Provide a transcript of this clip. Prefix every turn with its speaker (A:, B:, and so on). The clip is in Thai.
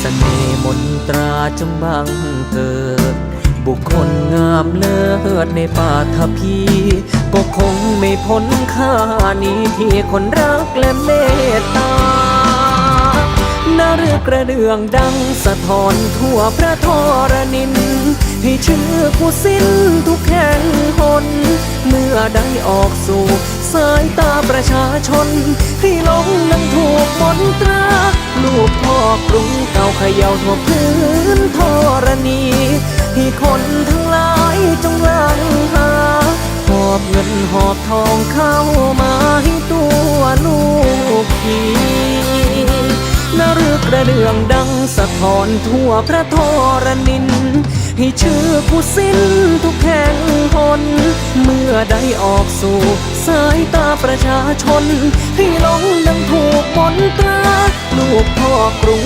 A: เสน่ห์มนตราจงบังเกิด บุคคลงามเลิศในป่าทพี ก็คงไม่พ้นค่านี้ที่คนรักและเมตตานาเรือกระเดื่องดังสะท้อนทั่วพระทรนิน ให้ชื่อผู้สิ้นทุกแห่งหน เมื่อได้ออกสู่ สายตาประชาชน ให้หลงนั้นถูกมนตรา อกรุงเก่าเขย่าทั่วพื้นธรณีให้คนทั้งหลายจงลังหา หอบเงินหอบทองเข้ามาให้ตัวลูกพีนารึกระเดื่องดังสะท้อนทั่วพระทรนิน ให้ชื่อผู้สิ้นทุกแห่งหนเมื่อได้ออกสู่สายตาประชาชน ให้หลงดังถูกมนตราลูกพ่อกรุง